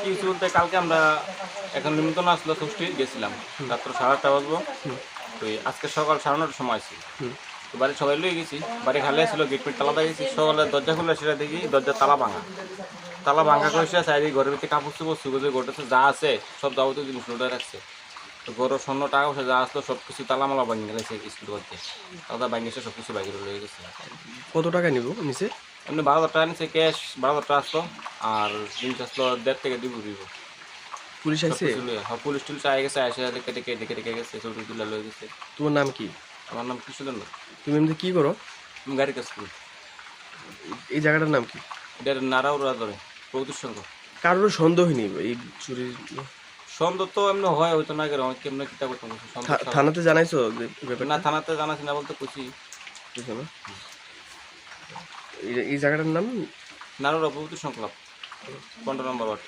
কি হয়েছে বলতে কালকে আমরা এখন নিমন্ত্রণ আসলো ষষ্ঠী গেছিলাম। রাত্র সাড়ে আটটা বাজবো। তো আজকে সকাল সাড়ে নটার সময় আসি তো বাড়ি সবাই লুয়ে গেছি। বাড়ি খালি ছিল গেট পিট তালা দিয়ে গেছি। সকালে দরজা খুলে সেটা দেখি দরজা তালা ভাঙা। তালা ভাঙা করে সেটা চাই ঘরের ভিতরে কাপড় চোপড় সুগোজে ঘটেছে যা আছে সব যাবতীয় জিনিস নোটা রাখছে। তো গরুর স্বর্ণ টাকা পয়সা যা আসলো সব কিছু তালা মালা ভাঙি গেছে স্কুল করতে। তালা ভাঙিয়েছে সব কিছু বাইরে লয়ে গেছে। কত টাকা নিব নিচে? এমনি বারো হাজার টাকা নিচ্ছে ক্যাশ বারো হাজার টাকা আসলো আর জিনিস আসলো দেড় থেকে দিব দিব। পুলিশ আইছে? হ্যাঁ পুলিশ টুলিশ আয় গেছে আসে দেখে দেখে দেখে দেখে গেছে ছবি তুলে লয়ে গেছে। তোমার নাম কি? আমার নাম কৃষ্ণচন্দ্র। তুমি এমনি কি করো? আমি গাড়ি কাজ করি এই জায়গাটার নাম কি? এটা নারাউরা ধরে সঙ্গ কারোর সন্দেহ নেই এই চুরির সন্দেহ তো এমনি হয় হয়তো না গেলে অনেক কেমন কিতা করতাম থানাতে জানাইছো না থানাতে জানাছি না বলতে বুঝছ এই- জায়গাটার নাম? নারাউরা প্রভুতির সংক্লাপ পনেরো নম্বর ওয়ার্ড।